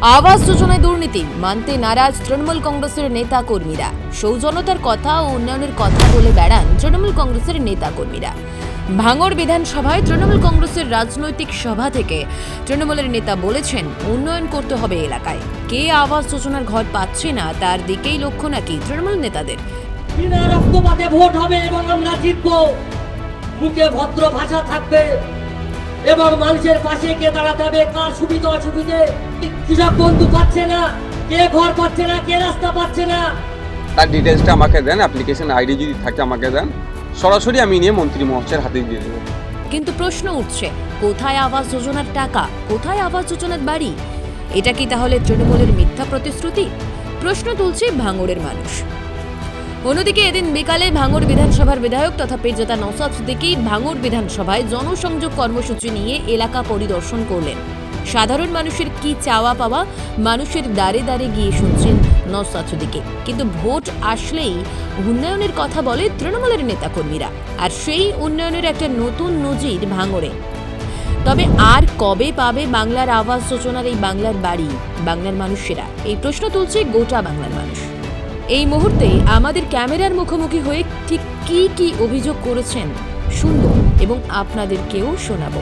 আবাস যোজনায় দুর্নীতি, মানতে নারাজ তৃণমূল কংগ্রেসের নেতা কর্মীরা সৌজন্যতার কথা ও উন্নয়নের কথা বলে বেড়ান তৃণমূল কংগ্রেসের নেতা কর্মীরা ভাঙড় বিধানসভায় তৃণমূল কংগ্রেসের রাজনৈতিক সভা থেকে তৃণমূলের নেতা বলেছেন, উন্নয়ন করতে হবে এলাকায়। কে আবাস যোজনার ঘর পাচ্ছে না, তার দিকেই লক্ষ্য নাকি তৃণমূল নেতাদের? ভোট হবে এবং আমরা জিতবো। মুখে ভদ্র ভাষা থাকবে। এবং মানুষের পাশে কে দাঁড়াতে হবে? কার সুবিধা অসুবিধে? কৃষক বন্ধু পাচ্ছে না। কে ঘর পাচ্ছে না? কে রাস্তা পাচ্ছে না? তার ডিটেলসটা আমাকে দেন অ্যাপ্লিকেশন আইডি যদি থাকে আমাকে দেন। সরাসরি আমি নিয়ে মন্ত্রী মহাশয়ের হাতে দিয়ে দেবো। কিন্তু প্রশ্ন উঠছে কোথায় আবাস যোজনার টাকা? কোথায় আবাস যোজনার বাড়ি? এটা কি তাহলে তৃণমূলের মিথ্যা প্রতিশ্রুতি? প্রশ্ন তুলছে ভাঙড়ের মানুষ। অন্যদিকে এদিন বিকালে ভাঙড় বিধানসভার বিধায়ক তথা পেজতা নসাদ সিদ্দিকী ভাঙড় বিধানসভায় জনসংযোগ কর্মসূচি নিয়ে এলাকা পরিদর্শন করলেন। সাধারণ মানুষের কি চাওয়া পাওয়া মানুষের দ্বারে দ্বারে গিয়ে শুনছেন নসাদ সিদ্দিকী। কিন্তু ভোট আসলেই উন্নয়নের কথা বলে তৃণমূলের নেতাকর্মীরা। আর সেই উন্নয়নের একটা নতুন নজির ভাঙড়ে। তবে আর কবে পাবে বাংলার আবাস যোজনার এই বাংলার বাড়ি, বাংলার মানুষেরা? এই প্রশ্ন তুলছে গোটা বাংলার মানুষ। এই মুহূর্তে আমাদের ক্যামেরার মুখোমুখি হয়ে ঠিক কি কি অভিযোগ করেছেন শুনব এবং আপনাদেরকেও শোনাবো।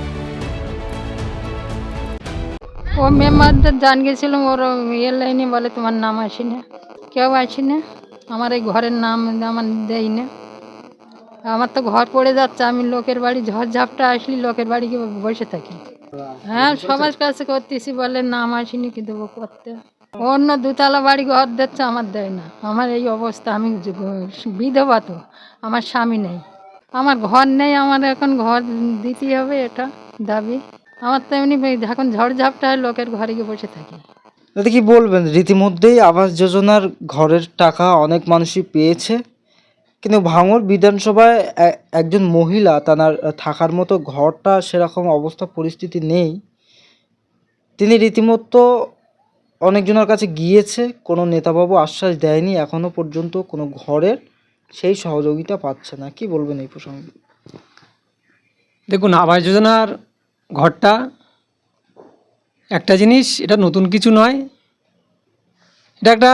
ও মেম্বারদের জান গেছিলাম, ওর ইয়ে লাইনে বলে তোমার নাম আসি না কেউ আসি না আমার এই ঘরের নাম আমার দেয় না আমার তো ঘর পড়ে যাচ্ছে, আমি লোকের বাড়ি ঝড় ঝাপটা আসলি, লোকের বাড়ি বসে থাকি। হ্যাঁ সবার কাছে করতেছি বলে নাম আসিনি, কি দেবো করতে? অন্য দুতলা বাড়ি ঘর দিচ্ছে আমার দেয় না। আমার এই অবস্থা, আমি বিধবা তো, আমার স্বামী নেই। আমার ঘর নেই, আমার এখন ঘর দিতে হবে এটা দাবি। আমার তো এমনি এখন ঝড় ঝাপটা হয়, লোকের ঘরে গিয়ে বসে থাকি। দাদা কি বলবেন, রীতিমধ্যেই আবাস যোজনার ঘরের টাকা অনেক মানুষই পেয়েছে, কিন্তু ভাঙড় বিধানসভায় একজন মহিলা তার থাকার মতো ঘরটা সেরকম অবস্থা, পরিস্থিতি নেই। তিনি রীতিমতো অনেকজনের কাছে গিয়েছে, কোনো নেতাবাবু আশ্বাস দেয়নি, এখনও পর্যন্ত কোনো ঘরের সেই সহযোগিতা পাচ্ছে না। কি বলবেন এই প্রসঙ্গে? দেখুন, আবাস যোজনার ঘরটা একটা জিনিস, এটা নতুন কিছু নয়। এটা একটা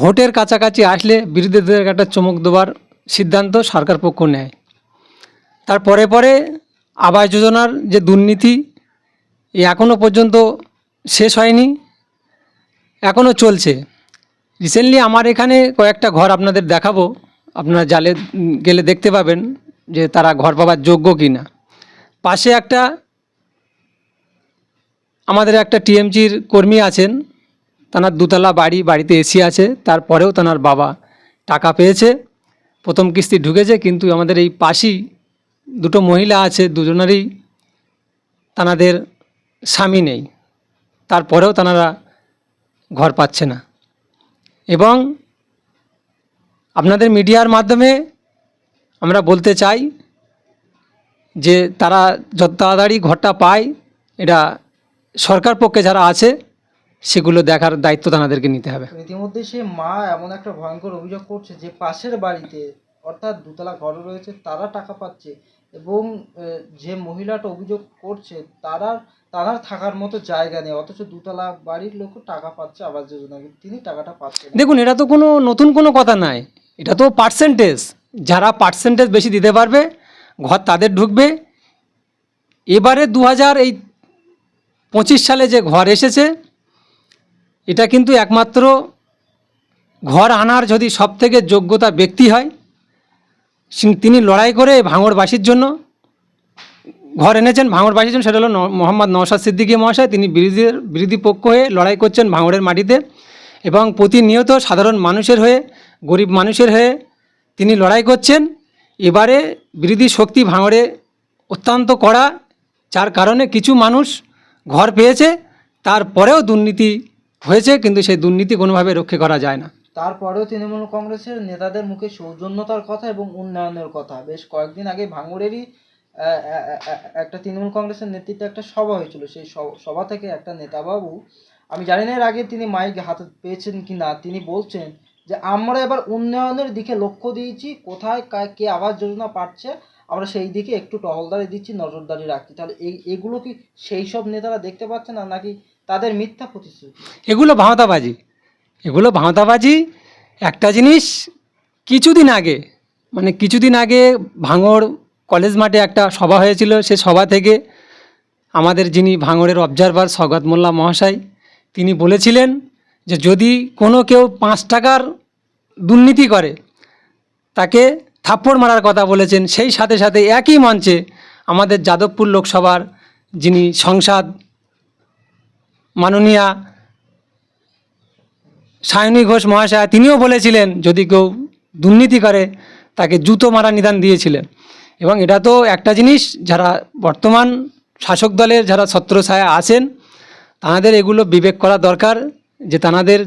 ভোটের কাছাকাছি আসলে বিরোধীদের একটা চমক দেওয়ার সিদ্ধান্ত সরকার পক্ষ নেয়। তার পরে আবাস যোজনার যে দুর্নীতি এখনও পর্যন্ত শেষ হয়নি। এখনও চলছে। রিসেন্টলি আমার এখানে কয়েকটা ঘর আপনাদের দেখাবো। আপনারা জালে গেলে দেখতে পাবেন যে তারা ঘর পাবার যোগ্য কি না পাশে একটা আমাদের একটা টিএমজির কর্মী আছেন। তার দুতলা বাড়ি, বাড়িতে এসি আছে। তারপরেও তার বাবা টাকা পেয়েছে। প্রথম কিস্তি ঢুকেছে কিন্তু আমাদের এই পাশেই দুটো মহিলা আছে, দুজনেরই তানাদের স্বামী নেই। তারপরেও তানারা ঘর পাচ্ছে না। এবং আপনাদের মিডিয়ার মাধ্যমে আমরা বলতে চাই যে তারা যত তাড়াতাড়ি ঘরটা পায়, এটা সরকার পক্ষে যারা আছে, সেগুলো দেখার দায়িত্ব তাদেরকে নিতে হবে। ইতিমধ্যে সে মা এমন একটা ভয়ঙ্কর অভিযোগ করছে যে পাশের বাড়িতে অর্থাৎ দুতলা ঘর রয়েছে, তারা টাকা পাচ্ছে। এবং যে মহিলাটা অভিযোগ করছে, তারা তারা থাকার মতো জায়গা নেই, অথচ দুতলা বাড়ির লোক টাকা পাচ্ছে আবাস যোজনা তিনি টাকাটা পাচ্ছেন। দেখুন, এটা তো কোনো নতুন কোনো কথা নয় এটা তো পার্সেন্টেজ যারা পার্সেন্টেজ বেশি দিতে পারবে, ঘর তাদের ঢুকবে এবারে দু হাজার এই পঁচিশ সালে যে ঘর এসেছে, এটা কিন্তু একমাত্র ঘর আনার যদি সব থেকে যোগ্যতা ব্যক্তি হয় তিনি লড়াই করে ভাঙড়বাসীর জন্য ঘর এনেছেন। ভাঙড়বাসীর জন্য সেটা হলো মোহাম্মদ নওশাদ সিদ্দিকী মহাশয়। তিনি বিরোধীর বিরোধী পক্ষ হয়ে লড়াই করছেন ভাঙড়ের মাটিতে এবং প্রতিনিয়ত সাধারণ মানুষের হয়ে, গরিব মানুষের হয়ে তিনি লড়াই করছেন। এবারে বিরোধী শক্তি ভাঙড়ে অত্যন্ত কড়া, যার কারণে কিছু মানুষ ঘর পেয়েছে। তারপরেও দুর্নীতি হয়েছে, কিন্তু সেই দুর্নীতি কোনোভাবে রক্ষা করা যায় না। তারপরেও তৃণমূল কংগ্রেসের নেতাদের মুখে সৌজন্যতার কথা এবং উন্নয়নের কথা। বেশ কয়েকদিন আগে ভাঙড়েরই একটা তৃণমূল কংগ্রেসের নেতৃত্বে একটা সভা হয়েছিল। সেই সভা থেকে একটা নেতাবাবু, আমি জানি না এর আগে তিনি মাইক হাতে পেয়েছেন কি না, তিনি বলছেন যে, আমরা এবার উন্নয়নের দিকে লক্ষ্য দিয়েছি, কোথায় কে আবাস যোজনা পাচ্ছে, আমরা সেই দিকে একটু টহলদারি দিচ্ছি, নজরদারি রাখছি। তাহলে এই, এগুলো কি সেই সব নেতারা দেখতে পাচ্ছে না, নাকি তাদের মিথ্যা প্রতিশ্রুতি? এগুলো ভাঁওতাবাজি। এগুলো ভাঁওতাবাজি একটা জিনিস কিছুদিন আগে মানে কিছুদিন আগে ভাঙড় কলেজ মাঠে একটা সভা হয়েছিল, সে সভা থেকে আমাদের যিনি ভাঙড়ের অবজারভার সৌগত মোল্লা মহাশয়, তিনি বলেছিলেন যে যদি কোনো কেউ পাঁচ টাকার দুর্নীতি করে, তাকে থাপ্পড় মারার কথা বলেছেন, সেই সাথে সাথে একই মঞ্চে আমাদের যাদবপুর লোকসভার যিনি সংসদ মাননীয়া সায়নী ঘোষ মহাশয়া তিনিও বলেছিলেন, যদি কেউ দুর্নীতি করে, তাকে জুতো মারা নিদান দিয়েছিলেন। এবং এটা তো একটা জিনিস, যারা বর্তমান শাসক দলের যারা ছত্রছায়া আছেন, তাদের এগুলো বিবেক করা দরকার যে তানাদের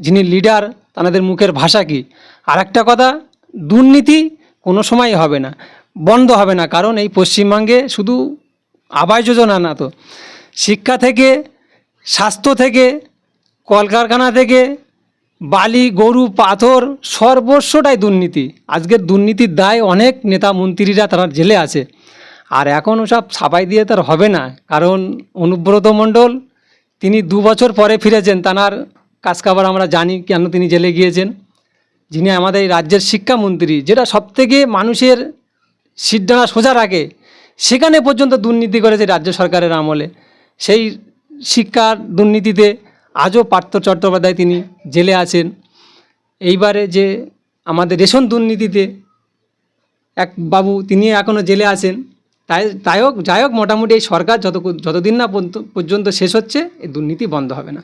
যিনি লিডার তানাদের মুখের ভাষা কি। আর একটা কথা, দুর্নীতি কোনো সময় হবে না, বন্ধ হবে না, কারণ এই পশ্চিমবঙ্গে শুধু আবাস যোজনা না তো। শিক্ষা থেকে, স্বাস্থ্য থেকে কলকারখানা থেকে বালি, গরু, পাথর সর্বস্বটাই দুর্নীতি। আজকের দুর্নীতির দায় অনেক নেতা মন্ত্রীরা তারা জেলে আছে। আর এখন ওসব ছাপাই দিয়ে তার হবে না। কারণ অনুব্রত মণ্ডল, তিনি দু বছর পরে ফিরেছেন। তানার কাজকাবার আমরা জানি কেন তিনি জেলে গিয়েছেন। যিনি আমাদের রাজ্যের শিক্ষামন্ত্রী, যেটা সবথেকে মানুষের সিদ্ধানা সোজা রাখে, সেখানে পর্যন্ত দুর্নীতি করেছে রাজ্য সরকারের আমলে। সেই শিক্ষার দুর্নীতিতে আজও পার্থ চট্টোপাধ্যায় তিনি জেলে আছেন। এইবারে যে আমাদের রেশন দুর্নীতিতে এক বাবু তিনি এখনও জেলে আছেন, তাই তাই হোক, যাই হোক, মোটামুটি এই সরকার যত যতদিন না পর্যন্ত- পর্যন্ত শেষ হচ্ছে, এই দুর্নীতি বন্ধ হবে না।